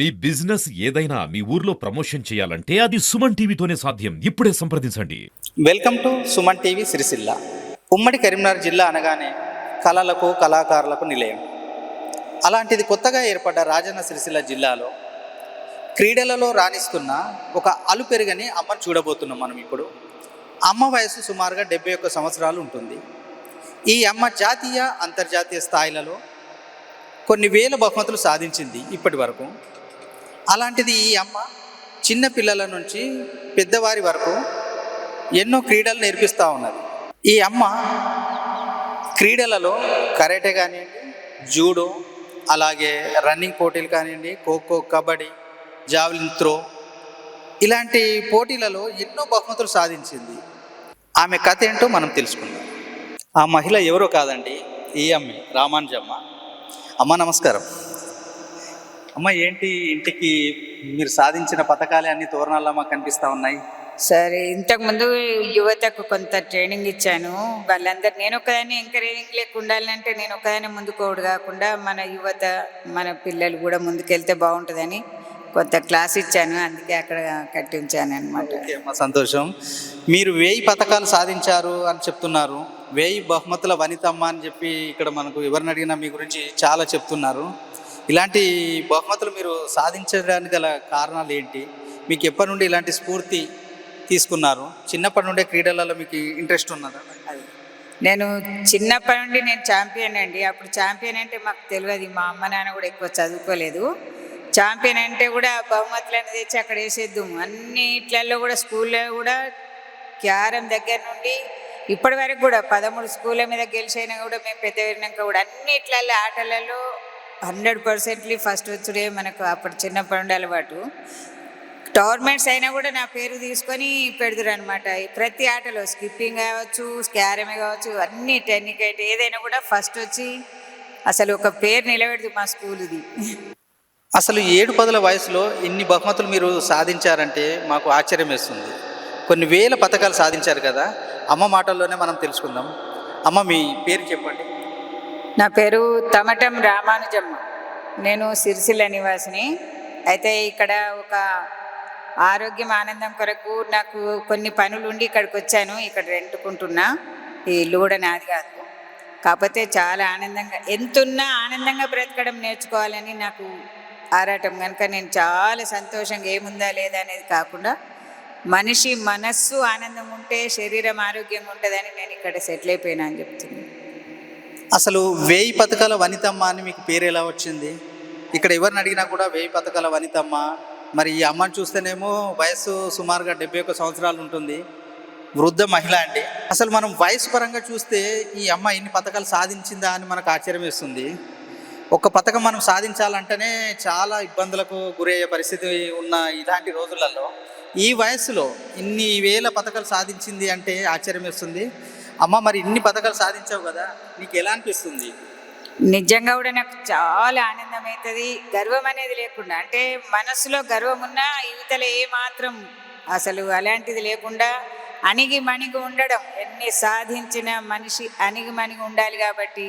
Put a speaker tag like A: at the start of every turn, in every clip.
A: మీ business ఏదైనా మీ ఊర్లో promotion చేయాలంటే అది సుమన్ టీవీతోనే సాధ్యం. ఇప్పుడే సంప్రదించండి.
B: Welcome to Suman TV Sircilla. ఉమ్మడి కరీంనగర్ జిల్లా అనగానే కళలకు కళాకారులకు నిలయం. అలాంటిది కొత్తగా ఏర్పడ్డ రాజన్న సిరిసిల్ల జిల్లాలో క్రీడలలో రాణిస్తున్న ఒక అలు పెరుగని అమ్మను చూడబోతున్నాం మనం ఇప్పుడు. అమ్మ వయసు సుమారుగా డెబ్బై ఒక్క సంవత్సరాలు ఉంటుంది. ఈ అమ్మ జాతీయ అంతర్జాతీయ స్థాయిలలో కొన్ని వేల బహుమతులు సాధించింది ఇప్పటి వరకు. అలాంటిది ఈ అమ్మ చిన్న పిల్లల నుంచి పెద్దవారి వరకు ఎన్నో క్రీడలు నేర్పిస్తూ ఉన్నది. ఈ అమ్మ క్రీడలలో కరాటే కానివ్వండి జూడో అలాగే రన్నింగ్ పోటీలు కానివ్వండి ఖోఖో కబడ్డీ జావలిన్ త్రో ఇలాంటి పోటీలలో ఎన్నో బహుమతులు సాధించింది. ఆమె కథ ఏంటో మనం తెలుసుకుందాం. ఆ మహిళ ఎవరో కాదండి ఈ అమ్మ రామానుజమ్మ. అమ్మ నమస్కారం. అమ్మ ఏంటి ఇంటికి మీరు సాధించిన పథకాలే అన్ని తోరణాల్లో మాకు కనిపిస్తూ ఉన్నాయి?
C: సరే ఇంతకుముందు యువతకు కొంత ట్రైనింగ్ ఇచ్చాను. వాళ్ళందరూ నేను ఒకదాన్ని ఎంకరేజింగ్ లేక ఉండాలంటే నేను ఒకదాన్ని ముందుకోడు కాకుండా మన యువత మన పిల్లలు కూడా ముందుకెళ్తే బాగుంటుందని కొంత క్లాస్ ఇచ్చాను. అందుకే అక్కడ కట్టి ఉంచాను అనమాట
B: సంతోషం. మీరు వేయి పథకాలు సాధించారు అని చెప్తున్నారు. వేయి బహుమతుల వనితమ్మ అని చెప్పి ఇక్కడ మనకు ఎవరిని అడిగినా మీ గురించి చాలా చెప్తున్నారు. ఇలాంటి బహుమతులు మీరు సాధించడానికి గల కారణాలు ఏంటి? మీకు ఎప్పటి నుండి ఇలాంటి స్ఫూర్తి తీసుకున్నారు? చిన్నప్పటి నుండే క్రీడలలో మీకు ఇంట్రెస్ట్ ఉన్నదా?
C: అది. నేను చిన్నప్పటి నుండి నేను ఛాంపియన్ అండి. అప్పుడు ఛాంపియన్ అంటే మాకు తెలియదు. మా అమ్మ నాన్న కూడా ఎక్కువ చదువుకోలేదు. ఛాంపియన్ అంటే కూడా బహుమతులను తెచ్చి అక్కడ వేసేద్దాం అన్నిట్లలో కూడా స్కూల్లో కూడా క్యారం దగ్గర నుండి ఇప్పటి వరకు కూడా పదమూడు స్కూళ్ళ మీద గెలిచైనా కూడా మేము పెద్ద వెళ్ళినాక కూడా అన్నిట్లలో ఆటలలో హండ్రెడ్ పర్సెంట్లీ ఫస్ట్ వచ్చుడే మనకు అప్పుడు చిన్నప్పటి నుండి అలవాటు. టోర్నమెంట్స్ అయినా కూడా నా పేరు తీసుకొని పెడదురు అనమాట ప్రతి ఆటలో స్కిప్పింగ్ కావచ్చు క్యారమే కావచ్చు అన్ని టెన్నికైట్ ఏదైనా కూడా ఫస్ట్ వచ్చి అసలు ఒక పేరు నిలబెడదు మా స్కూల్ది
B: అసలు ఏడు పదుల వయసులో ఇన్ని బహుమతులు మీరు సాధించారంటే మాకు ఆశ్చర్యం వేస్తుంది. కొన్ని వేల పథకాలు సాధించారు కదా అమ్మ మాటల్లోనే మనం తెలుసుకుందాం. అమ్మ మీ పేరు చెప్పండి.
C: నా పేరు తమటం రామానుజమ్మ. నేను సిరిసిల్ల నివాసిని. అయితే ఇక్కడ ఒక ఆరోగ్యం ఆనందం కొరకు నాకు కొన్ని పనులు ఉండి ఇక్కడికి వచ్చాను ఇక్కడ రెంటుకుంటున్నా. ఈ ఇల్లు కూడా నాది కాదు. కాకపోతే చాలా ఆనందంగా ఎంతున్నా ఆనందంగా బ్రతకడం నేర్చుకోవాలని నాకు ఆరాటం. కనుక నేను చాలా సంతోషంగా ఏముందా లేదా అనేది కాకుండా మనిషి మనస్సు ఆనందం ఉంటే శరీరం ఆరోగ్యంగా ఉంటుందని నేను ఇక్కడ సెటిల్ అయిపోయినా అని చెప్తున్నాను.
B: అసలు వేయి పథకాల వనితమ్మ అని మీకు పేరు ఎలా వచ్చింది? ఇక్కడ ఎవరిని అడిగినా కూడా వేయి పథకాల వనితమ్మ. మరి ఈ అమ్మని చూస్తేనేమో వయసు సుమారుగా డెబ్బై ఒక్క సంవత్సరాలు ఉంటుంది. వృద్ధ మహిళ అండి. అసలు మనం వయసు పరంగా చూస్తే ఈ అమ్మ ఇన్ని పథకాలు సాధించిందా అని మనకు ఆశ్చర్యం వేస్తుంది. ఒక పథకం మనం సాధించాలంటేనే చాలా ఇబ్బందులకు గురయ్యే పరిస్థితి ఉన్న ఇలాంటి రోజులలో ఈ వయసులో ఇన్ని వేల పథకాలు సాధించింది అంటే ఆశ్చర్యం వేస్తుంది. అమ్మ మరి ఇన్ని పథకాలు సాధించావు కదా నీకు ఎలా అనిపిస్తుంది?
C: నిజంగా కూడా నాకు చాలా ఆనందం అవుతుంది గర్వం అనేది లేకుండా అంటే మనసులో గర్వం ఉన్నా యువతలో ఏ మాత్రం అసలు అలాంటిది లేకుండా అణిగి మణిగి ఉండడం ఎన్ని సాధించిన మనిషి అణిగి మణిగి ఉండాలి కాబట్టి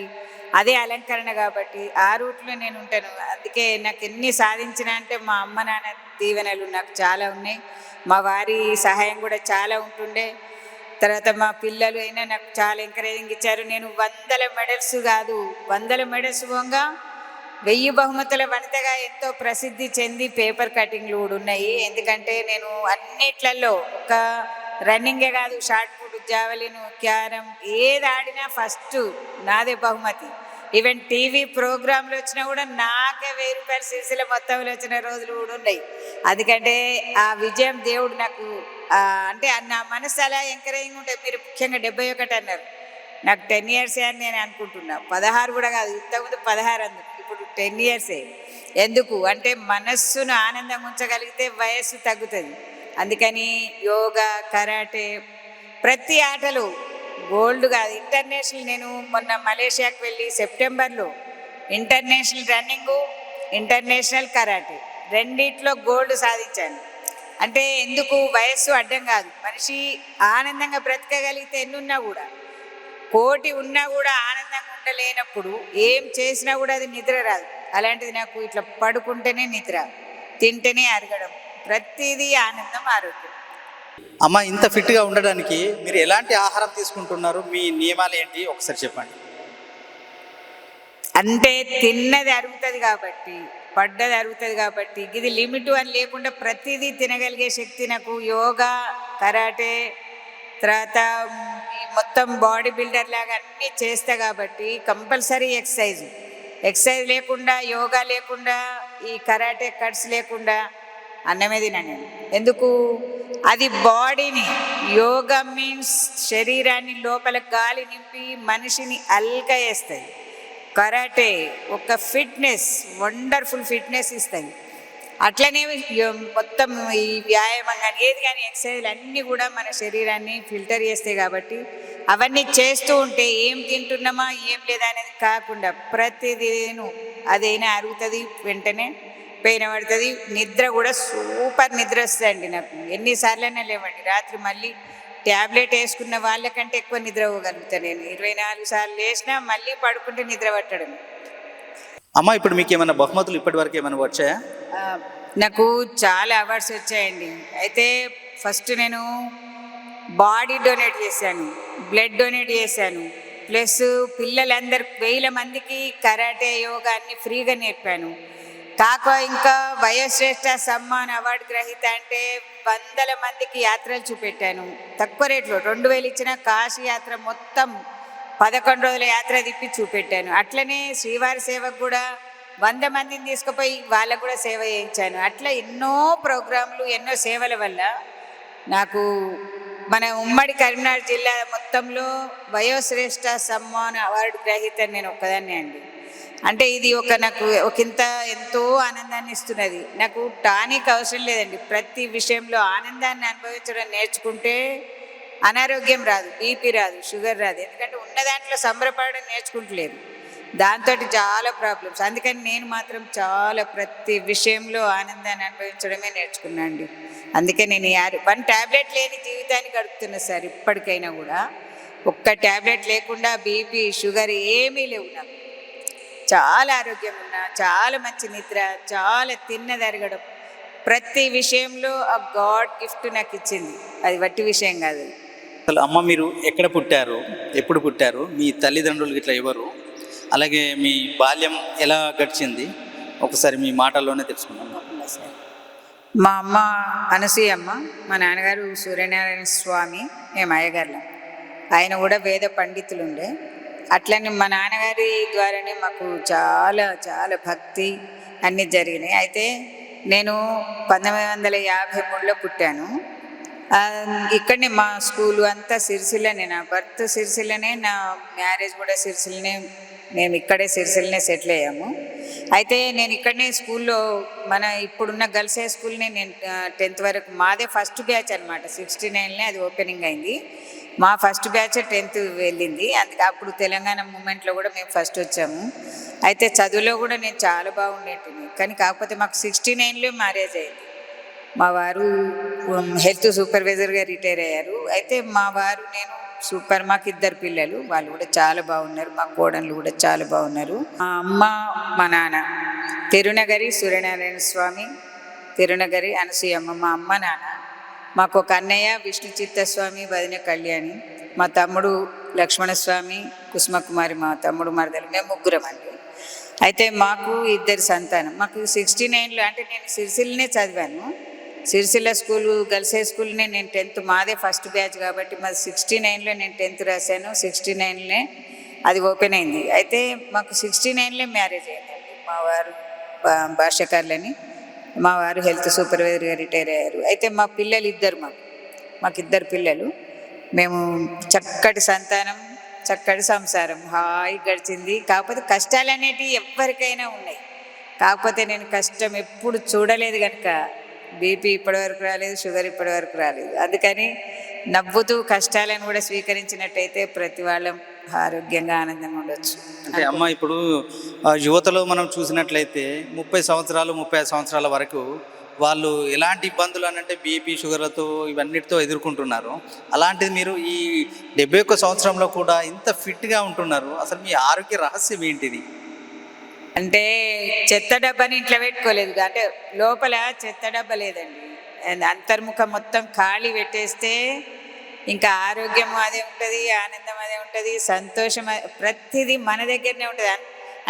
C: అదే అలంకరణ కాబట్టి ఆ రూట్లో నేను ఉంటాను. అందుకే నాకు ఎన్ని సాధించిన అంటే మా అమ్మ నాన్న దీవెనలు నాకు చాలా ఉన్నాయి. మా వారి సహాయం కూడా చాలా ఉంటుండే. తర్వాత మా పిల్లలు అయినా నాకు చాలా ఎంకరేజింగ్ ఇచ్చారు. నేను వందల మెడల్స్ కాదు వందల మెడల్స్ పోగా వెయ్యి బహుమతుల వనితగా ఎంతో ప్రసిద్ధి చెంది పేపర్ కటింగ్లు కూడా ఉన్నాయి. ఎందుకంటే నేను అన్నిట్లలో ఒక రన్నింగే కాదు షార్ట్ పుట్ జావలిను క్యారం ఏది ఆడినా ఫస్ట్ నాదే బహుమతి. ఈవెన్ టీవీ ప్రోగ్రాంలు వచ్చినా కూడా నాకే వెయ్యి రూపాయల సిరిసిల మొత్తంలో వచ్చిన రోజులు కూడా ఉన్నాయి. అందుకంటే ఆ విజయం దేవుడు నాకు అంటే నా మనసు అలా ఎంకరేజింగ్ ఉంటుంది మీరు ముఖ్యంగా డెబ్బై ఒకటి అన్నారు. నాకు టెన్ ఇయర్సే అని నేను అనుకుంటున్నా. పదహారు కూడా కాదు ఇంతకుముందు పదహారు అందుకు ఇప్పుడు టెన్ ఇయర్సే. ఎందుకు? అంటే మనస్సును ఆనందం ఉంచగలిగితే వయస్సు తగ్గుతుంది. అందుకని యోగా కరాటే ప్రతి ఆటలు గోల్డ్ కాదు ఇంటర్నేషనల్. నేను మొన్న మలేషియాకి వెళ్ళి సెప్టెంబర్లో ఇంటర్నేషనల్ రన్నింగు ఇంటర్నేషనల్ కరాటే రెండిట్లో గోల్డ్ సాధించాను. అంటే ఎందుకు? వయస్సు అడ్డం కాదు. మనిషి ఆనందంగా బ్రతకగలిగితే ఎన్నున్నా కూడా కోటి ఉన్నా కూడా ఆనందంగా ఉండలేనప్పుడు ఏం చేసినా కూడా అది నిద్ర రాదు. అలాంటిది నాకు ఇట్లా పడుకుంటేనే నిద్ర తింటేనే అరగడం ప్రతిదీ ఆనందం ఆరోగ్యం.
B: అమ్మ ఇంత ఫిట్గా ఉండడానికి మీరు ఎలాంటి ఆహారం తీసుకుంటున్నారు? మీ నియమాలు ఏంటి? ఒకసారి చెప్పండి.
C: అంటే తిన్నది అరుగుతుంది కాబట్టి పడ్డది అరుగుతుంది కాబట్టి ఇది లిమిట్ అని లేకుండా ప్రతిదీ తినగలిగే శక్తి నాకు. యోగా కరాటే తర్వాత మొత్తం బాడీ బిల్డర్ లాగా అన్నీ చేస్తా కాబట్టి కంపల్సరీ ఎక్సర్సైజ్. ఎక్సర్సైజ్ లేకుండా యోగా లేకుండా ఈ కరాటే కట్స్ లేకుండా అన్నమే తినను నేను. ఎందుకు? అది బాడీని యోగా మీన్స్ శరీరాన్ని లోపల గాలి నింపి మనిషిని అల్గా వేస్తాయి కరాటే ఒక ఫిట్నెస్ వండర్ఫుల్ ఫిట్నెస్ ఇస్తాయి. అట్లనే మొత్తం ఈ వ్యాయామం కానీ ఏది కానీ ఎక్సర్సైజ్లు అన్నీ కూడా మన శరీరాన్ని ఫిల్టర్ చేస్తాయి కాబట్టి అవన్నీ చేస్తూ ఉంటే ఏం తింటున్నామా ఏం లేదా అనేది కాకుండా ప్రతిదీను అదైనా అరుగుతుంది వెంటనే పెయిన్ పడుతుంది నిద్ర కూడా సూపర్ నిద్ర వస్తుందండి నాకు. ఎన్నిసార్లైనా లేవండి. రాత్రి మళ్ళీ ట్యాబ్లెట్ వేసుకున్న వాళ్ళకంటే ఎక్కువ నిద్ర పోగలుగుతాను నేను. ఇరవై నాలుగు సార్లు లేచినా మళ్ళీ పడుకుంటే నిద్ర పట్టడం.
B: అమ్మ ఇప్పుడు మీకు ఏమైనా బహుమతులు ఇప్పటి వరకు ఏమైనా వచ్చాయా?
C: నాకు చాలా అవార్డ్స్ వచ్చాయండి. అయితే ఫస్ట్ నేను బాడీ డొనేట్ చేశాను. బ్లడ్ డొనేట్ చేశాను. ప్లస్ పిల్లలందరు వేల మందికి కరాటే యోగా అన్ని ఫ్రీగా నేర్పాను. కాక ఇంకా వయోశ్రేష్ఠ సమ్మాన్ అవార్డు గ్రహీత అంటే వందల మందికి యాత్రలు చూపెట్టాను. తక్కువ రేట్లో రెండు వేలు ఇచ్చిన కాశీ యాత్ర మొత్తం పదకొండు రోజుల యాత్ర తిప్పి చూపెట్టాను. అట్లనే శ్రీవారి సేవకు కూడా వంద మందిని తీసుకుపోయి వాళ్ళకు కూడా సేవ చేయించాను. అట్లా ఎన్నో ప్రోగ్రాంలు ఎన్నో సేవల వల్ల నాకు మన ఉమ్మడి కరీంనగర్ జిల్లా మొత్తంలో వయోశ్రేష్ఠ సమ్మాన్ అవార్డు గ్రహీత నేను ఒక్కదాన్నే అండి. అంటే ఇది ఒక నాకు ఒకంత ఎంతో ఆనందాన్ని ఇస్తున్నది. నాకు టానిక్ అవసరం లేదండి. ప్రతి విషయంలో ఆనందాన్ని అనుభవించడం నేర్చుకుంటే అనారోగ్యం రాదు బీపీ రాదు షుగర్ రాదు. ఎందుకంటే ఉన్న దాంట్లో సంబరపడడం నేర్చుకుంటలేదు. దాంతో చాలా ప్రాబ్లమ్స్. అందుకని నేను మాత్రం చాలా ప్రతి విషయంలో ఆనందాన్ని అనుభవించడమే నేర్చుకున్నాను అండి అందుకే నేను యారు వన్ ట్యాబ్లెట్ లేని జీవితాన్ని గడుపుతున్నా సార్ ఇప్పటికైనా కూడా. ఒక్క ట్యాబ్లెట్ లేకుండా బీపీ షుగర్ ఏమీ లేవు నాకు. చాలా ఆరోగ్యం ఉన్నా చాలా మంచి నిద్ర చాలా తిన్నది అరగడం ప్రతి విషయంలో ఆ గాడ్ గిఫ్ట్ నాకు ఇచ్చింది. అది వట్టి విషయం కాదు.
B: అసలు అమ్మ మీరు ఎక్కడ పుట్టారు? ఎప్పుడు పుట్టారు? మీ తల్లిదండ్రులు ఇట్లా ఎవరు? అలాగే మీ బాల్యం ఎలా గడిచింది? ఒకసారి మీ మాటల్లోనే తెలుసుకుందాం.
C: మా అమ్మ అనసూయ అమ్మ మా నాన్నగారు సూర్యనారాయణ స్వామి మేము అయ్యగారులం. ఆయన కూడా వేద పండితులు ఉండే అట్లనే మా నాన్నగారి ద్వారానే మాకు చాలా చాలా భక్తి అన్నీ జరిగినాయి. అయితే నేను పంతొమ్మిది వందల యాభై మూడులో పుట్టాను. ఇక్కడనే మా స్కూలు అంతా సిరిసిల్లనే నా బర్త్ సిరిసిల్లనే నా మ్యారేజ్ కూడా సిరిసిల్లనే మేము ఇక్కడే సిరిసిల్లనే సెటిల్ అయ్యాము. అయితే నేను ఇక్కడనే స్కూల్లో మన ఇప్పుడున్న గర్ల్స్ హై స్కూల్నే నేను టెన్త్ వరకు మాదే ఫస్ట్ బ్యాచ్ అనమాట సిక్స్టీ నైన్లే అది ఓపెనింగ్ అయింది. మా ఫస్ట్ బ్యాచ్ టెన్త్ వెళ్ళింది. అందుకే అప్పుడు తెలంగాణ మూమెంట్లో కూడా మేము ఫస్ట్ వచ్చాము. అయితే చదువులో కూడా నేను చాలా బాగుండేటిని. కానీ కాకపోతే మాకు సిక్స్టీ నైన్లో మ్యారేజ్ అయింది. మా వారు హెల్త్ సూపర్వైజర్గా రిటైర్ అయ్యారు. అయితే మా వారు నేను సూపర్ మాకు ఇద్దరు పిల్లలు. వాళ్ళు కూడా చాలా బాగున్నారు. మా కోడళ్ళు కూడా చాలా బాగున్నారు. మా అమ్మ మా నాన్న. తిరునగరి సూర్యనారాయణ స్వామి తిరునగరి అనసూయమ్మ మా అమ్మ నాన్న. మాకు ఒక అన్నయ్య విష్ణు చిత్తస్వామి వదిన కళ్యాణి మా తమ్ముడు లక్ష్మణస్వామి కుసుమకుమారి మా తమ్ముడు మరదలు మేము ముగ్గురం అండి. అయితే మాకు ఇద్దరు సంతానం. మాకు సిక్స్టీ నైన్లో అంటే నేను సిరిసిల్లనే చదివాను. సిరిసిల్ల స్కూల్ గర్ల్స్ హై స్కూల్నే నేను టెన్త్ మాదే ఫస్ట్ బ్యాచ్ కాబట్టి మాది సిక్స్టీ నైన్లో నేను టెన్త్ రాశాను. సిక్స్టీ నైన్లే అది ఓపెన్ అయింది. అయితే మాకు సిక్స్టీ నైన్లే మ్యారేజ్ అయిందండి మా వారు భాష్యకారులని. మా వారు హెల్త్ సూపర్వైజర్గా రిటైర్ అయ్యారు. అయితే మా పిల్లలు ఇద్దరు మాకు. మాకు ఇద్దరు పిల్లలు. మేము చక్కటి సంతానం చక్కటి సంసారం. హాయి గడిచింది. కాకపోతే కష్టాలు అనేటివి ఎవరికైనా ఉన్నాయి. కాకపోతే నేను కష్టం ఎప్పుడు చూడలేదు కనుక బీపీ ఇప్పటివరకు రాలేదు షుగర్ ఇప్పటివరకు రాలేదు. అందుకని నవ్వుతూ కష్టాలను కూడా స్వీకరించినట్టయితే ప్రతి వాళ్ళం ఆరోగ్యంగా ఆనందంగా ఉండొచ్చు.
B: అంటే అమ్మ ఇప్పుడు యువతలో మనం చూసినట్లయితే ముప్పై సంవత్సరాలు ముప్పై ఐదు సంవత్సరాల వరకు వాళ్ళు ఎలాంటి ఇబ్బందులు అని అంటే బీపీ షుగర్లతో ఇవన్నిటితో ఎదుర్కొంటున్నారు. అలాంటిది మీరు ఈ డెబ్బై ఒక్క సంవత్సరంలో కూడా ఇంత ఫిట్గా ఉంటున్నారు. అసలు మీ ఆరోగ్య రహస్యం ఏంటిది?
C: అంటే చెత్త డబ్బాని ఇంట్లో పెట్టుకోలేదు అంటే లోపల చెత్త డబ్బా లేదండి. అంతర్ముఖం మొత్తం ఖాళీ పెట్టేస్తే ఇంకా ఆరోగ్యం అదే ఉంటుంది ఆనందం అదే ఉంటుంది సంతోషం ప్రతిదీ మన దగ్గరనే ఉంటుంది.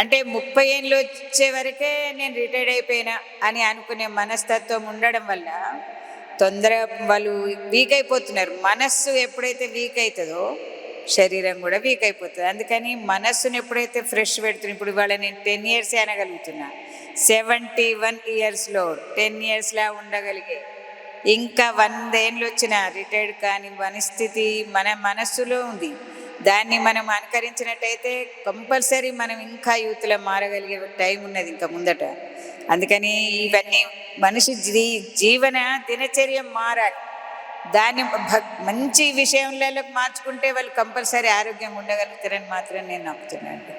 C: అంటే ముప్పై ఏళ్ళు వచ్చే వరకే నేను రిటైర్డ్ అయిపోయినా అని అనుకునే మనస్తత్వం ఉండడం వల్ల తొందర వాళ్ళు వీక్ అయిపోతున్నారు. మనస్సు ఎప్పుడైతే వీక్ అవుతుందో శరీరం కూడా వీక్ అయిపోతుంది. అందుకని మనస్సును ఎప్పుడైతే ఫ్రెష్ పెడుతున్నా ఇప్పుడు ఇవాళ నేను టెన్ ఇయర్స్ అనగలుగుతున్నా. సెవెంటీ వన్ ఇయర్స్లో టెన్ ఇయర్స్లా ఉండగలిగే ఇంకా వందేళ్ళు వచ్చిన రిటైర్డ్ కాని పరిస్థితి మన మనస్సులో ఉంది. దాన్ని మనం అనుకరించినట్టయితే కంపల్సరీ మనం ఇంకా యూత్లో మారగలిగే టైం ఉన్నది ఇంకా ముందట. అందుకని ఇవన్నీ మనిషి జీ జీవన దినచర్య మారాలి. దాన్ని మంచి విషయంలో మార్చుకుంటే వాళ్ళు కంపల్సరీ ఆరోగ్యం ఉండగలుగుతారని మాత్రం నేను నమ్ముతున్నాను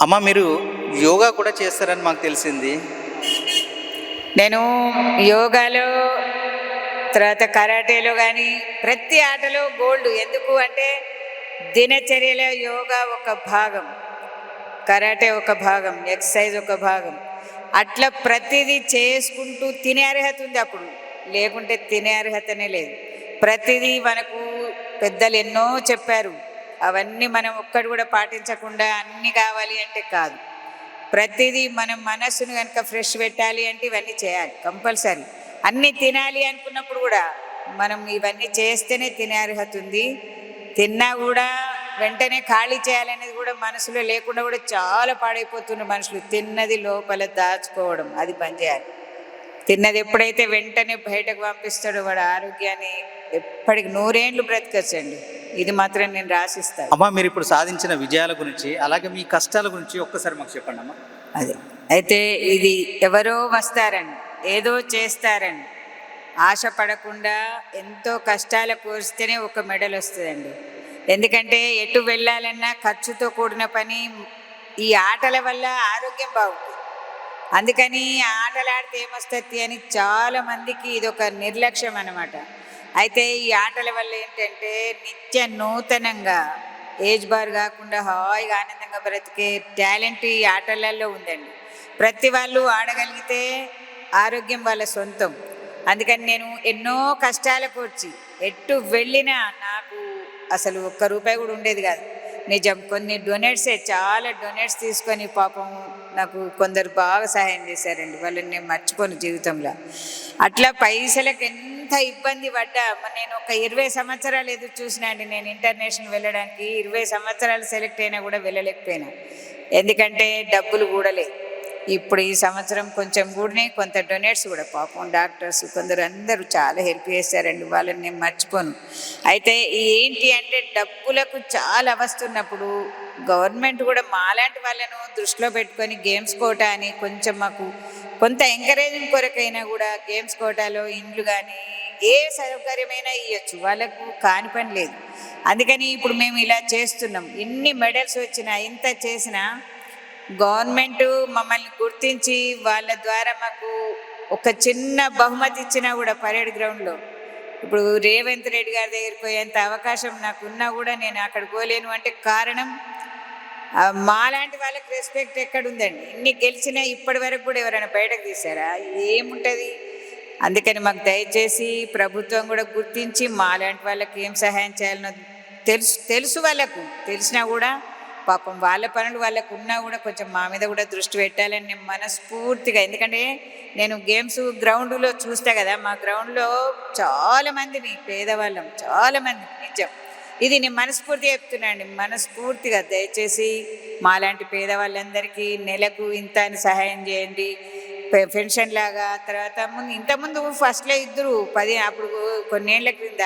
B: అమ్మ మీరు యోగా కూడా చేస్తారని మాకు తెలిసింది.
C: నేను యోగాలో తర్వాత కరాటేలో కానీ ప్రతి ఆటలో గోల్డ్ ఎందుకు అంటే దినచర్యలో యోగా ఒక భాగం కరాటే ఒక భాగం ఎక్సర్సైజ్ ఒక భాగం. అట్లా ప్రతిదీ చేసుకుంటూ తినే అర్హత ఉంది అప్పుడు. లేకుంటే తినే అర్హతనే లేదు. ప్రతిదీ మనకు పెద్దలు ఎన్నో చెప్పారు. అవన్నీ మనం ఒక్కటి కూడా పాటించకుండా అన్నీ కావాలి అంటే కాదు. ప్రతిదీ మనం మనస్సును కనుక ఫ్రెష్ పెట్టాలి అంటే ఇవన్నీ చేయాలి కంపల్సరీ. అన్నీ తినాలి అనుకున్నప్పుడు కూడా మనం ఇవన్నీ చేస్తేనే తినే అర్హత ఉంది. తిన్నా కూడా వెంటనే ఖాళీ చేయాలనేది కూడా మనసులో లేకుండా కూడా చాలా పాడైపోతున్న మనుషులు. తిన్నది లోపల దాచుకోవడం అది పని చేయాలి. తిన్నది ఎప్పుడైతే వెంటనే బయటకు పంపిస్తాడో వాడు ఆరోగ్యాన్ని ఎప్పటికి నూరేండ్లు బ్రతకచ్చండి. ఇది మాత్రం నేను రాసిస్తాను
B: అమ్మ మీరు ఇప్పుడు సాధించిన విజయాల గురించి అలాగే మీ కష్టాల గురించి ఒక్కసారి మాకు చెప్పండి అమ్మా.
C: అదే. అయితే ఇది ఎవరో వస్తారని ఏదో చేస్తారని. ఆశ పడకుండా ఎంతో కష్టాలు కోరిస్తేనే ఒక మెడల్ వస్తుందండి. ఎందుకంటే ఎటు వెళ్ళాలన్నా ఖర్చుతో కూడిన పని ఈ ఆటల వల్ల ఆరోగ్యం బాగుంటుంది. అందుకని ఆటలు ఆడితే ఏమొస్తుంది అని చాలా మందికి ఇది ఒక నిర్లక్ష్యం అన్నమాట. అయితే ఈ ఆటల వల్ల ఏంటంటే నిత్య నూతనంగా ఏజ్ బార్ కాకుండా హాయిగా ఆనందంగా బ్రతికే టాలెంట్ ఈ ఆటలలో ఉందండి. ప్రతి వాళ్ళు ఆడగలిగితే ఆరోగ్యం వాళ్ళ సొంతం. అందుకని నేను ఎన్నో కష్టాల కూర్చి ఎటు వెళ్ళినా నాకు అసలు ఒక్క రూపాయి కూడా ఉండేది కాదు. నిజం కొన్ని డొనేట్సే చాలా డొనేట్స్ తీసుకొని పాపం నాకు కొందరు బాగా సహాయం చేశారండి. వాళ్ళని నేను మర్చిపోను జీవితంలో. అట్లా పైసలకు ఎంత ఇబ్బంది పడ్డా. నేను ఒక ఇరవై సంవత్సరాలు ఎదురు చూసినా అండి నేను ఇంటర్నేషనల్ వెళ్ళడానికి. ఇరవై సంవత్సరాలు సెలెక్ట్ అయినా కూడా వెళ్ళలేకపోయినా. ఎందుకంటే డబ్బులు కూడా ఇప్పుడు ఈ సంవత్సరం కొంచెం కూడానే కొంత డొనేట్స్ కూడా పాపం డాక్టర్స్ కొందరు అందరూ చాలా హెల్ప్ చేశారండి. వాళ్ళని నేను మర్చిపోను. అయితే ఏంటి అంటే డబ్బులకు చాలా వస్తున్నప్పుడు గవర్నమెంట్ కూడా మాలాంటి వాళ్ళను దృష్టిలో పెట్టుకొని గేమ్స్ కోటా అని కొంచెం మాకు కొంత ఎంకరేజింగ్ కొరకైనా కూడా గేమ్స్ కోటాలో ఇండ్లు కానీ ఏ సౌకర్యమైనా ఇవ్వచ్చు వాళ్ళకు కాని పని లేదు. అందుకని ఇప్పుడు మేము ఇలా చేస్తున్నాం. ఇన్ని మెడల్స్ వచ్చినా ఇంత చేసినా గవర్నమెంట్ మమ్మల్ని గుర్తించి వాళ్ళ ద్వారా మాకు ఒక చిన్న బహుమతి ఇచ్చినా కూడా పరేడ్ గ్రౌండ్లో. ఇప్పుడు రేవంత్ రెడ్డి గారి దగ్గరికి పోయేంత అవకాశం నాకు ఉన్నా కూడా నేను అక్కడ పోలేను అంటే కారణం మాలాంటి వాళ్ళకి రెస్పెక్ట్ ఎక్కడ ఉందండి ఇన్ని గెలిచినా ఇప్పటి వరకు కూడా ఎవరైనా బయటకు తీసారా ఏముంటుంది? అందుకని మాకు దయచేసి ప్రభుత్వం కూడా గుర్తించి మాలాంటి వాళ్ళకి ఏం సహాయం చేయాలనో తెలుసు తెలుసు వాళ్ళకు. తెలిసినా కూడా పాపం వాళ్ళ పనులు వాళ్ళకు ఉన్నా కూడా కొంచెం మా మీద కూడా దృష్టి పెట్టాలని నేను మనస్ఫూర్తిగా ఎందుకంటే నేను గేమ్స్ గ్రౌండ్లో చూస్తా కదా మా గ్రౌండ్లో చాలామంది పేదవాళ్ళం చాలామంది నిజం. ఇది నేను మనస్ఫూర్తిగా చెప్తున్నాను మనస్ఫూర్తిగా దయచేసి మాలాంటి పేదవాళ్ళందరికీ నెలకు ఇంత అని సహాయం చేయండి. పెన్షన్ లాగా తర్వాత ముందు ఇంతకుముందు ఫస్ట్లో ఇద్దరు పది అప్పుడు కొన్నేళ్ళ క్రింద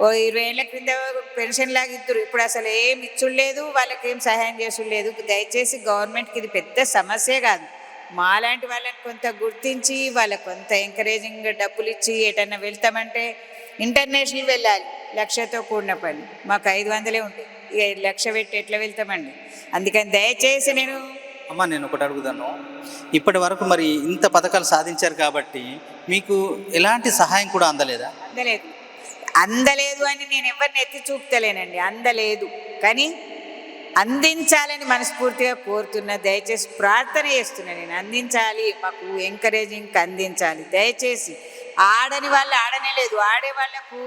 C: ఓ ఇరవై ఏళ్ళ క్రింద పెన్షన్ లాగా ఇద్దరు. ఇప్పుడు అసలు ఏం ఇచ్చుడలేదు వాళ్ళకి ఏం సహాయం చేసుడులేదు దయచేసి గవర్నమెంట్కి ఇది పెద్ద సమస్యే కాదు. మాలాంటి వాళ్ళని కొంత గుర్తించి వాళ్ళకి కొంత ఎంకరేజింగ్ డబ్బులు ఇచ్చి ఎటన్నా వెళ్తామంటే ఇంటర్నేషనల్ వెళ్ళాలి. లక్షతో కూడిన పని. మాకు ఐదు వందలే ఉంటుంది ఇక లక్ష పెట్టి ఎట్లా వెళ్తామండి? అందుకని దయచేసి నేను
B: అమ్మ నేను ఒకటి అడుగుతాను ఇప్పటి వరకు మరి ఇంత పథకాలు సాధించారు కాబట్టి మీకు ఎలాంటి సహాయం కూడా అందలేదా?
C: అందలేదు. అందలేదు అని నేను ఎవరిని ఎత్తి చూపుతలేనండి. అందలేదు. కానీ అందించాలని మనస్ఫూర్తిగా కోరుతున్నా దయచేసి ప్రార్థన చేస్తున్నా నేను. అందించాలి మాకు ఎంకరేజింగ్ అందించాలి. దయచేసి ఆడని వాళ్ళు ఆడనే లేదు. ఆడే వాళ్ళకు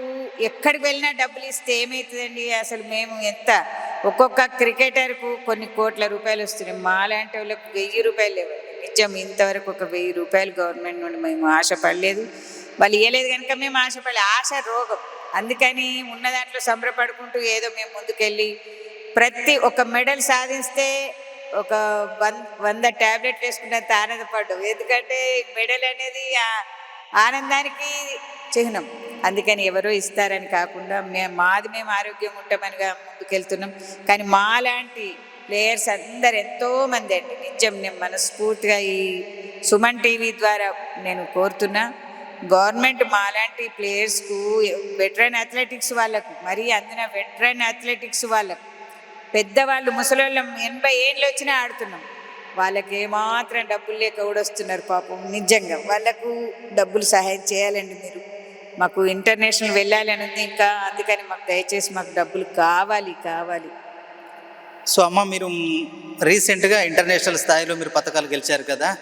C: ఎక్కడికి వెళ్ళినా డబ్బులు ఇస్తే ఏమవుతుందండి అసలు మేము ఎంత ఒక్కొక్క క్రికెటర్కు కొన్ని కోట్ల రూపాయలు వస్తున్నాయి. మాలాంటి వాళ్ళకు వెయ్యి రూపాయలు లేవు. నిజం ఇంతవరకు ఒక వెయ్యి రూపాయలు గవర్నమెంట్ నుండి మేము ఆశపడలేదు. వాళ్ళు ఇవ్వలేదు కనుక మేము ఆశపడలేదు ఆశ రోగం. అందుకని ఉన్న దాంట్లో సంబరపడుకుంటూ ఏదో మేము ముందుకెళ్ళి ప్రతి ఒక్క మెడల్ సాధిస్తే ఒక వంద వంద ట్యాబ్లెట్ వేసుకున్నంత ఆనందపడ్డాం ఎందుకంటే మెడల్ అనేది ఆనందానికి చిహ్నం. అందుకని ఎవరో ఇస్తారని కాకుండా మేము మాది మేము ఆరోగ్యం ఉంటామనిగా ముందుకెళ్తున్నాం. కానీ మాలాంటి ప్లేయర్స్ అందరు ఎంతోమంది అండి. నిజం నేను మనస్ఫూర్తిగా ఈ సుమన్ టీవీ ద్వారా నేను కోరుతున్నా గవర్నమెంట్ మాలాంటి ప్లేయర్స్కు వెటరన్ అథ్లెటిక్స్ వాళ్ళకు మరీ అందున వెటరన్ అథ్లెటిక్స్ వాళ్ళకు పెద్దవాళ్ళు ముసలోళ్ళం ఎనభై ఏళ్ళు వచ్చినా ఆడుతున్నాం. వాళ్ళకి ఏమాత్రం డబ్బులు లేక కూడా వస్తున్నారు పాపం నిజంగా వాళ్ళకు డబ్బులు సహాయం చేయాలండి మీరు. మాకు ఇంటర్నేషనల్ వెళ్ళాలి అని ఉంది ఇంకా అందుకని మాకు దయచేసి మాకు డబ్బులు కావాలి కావాలి.
B: సో అమ్మ మీరు రీసెంట్గా ఇంటర్నేషనల్ స్థాయిలో మీరు పథకాలు గెలిచారు కదా?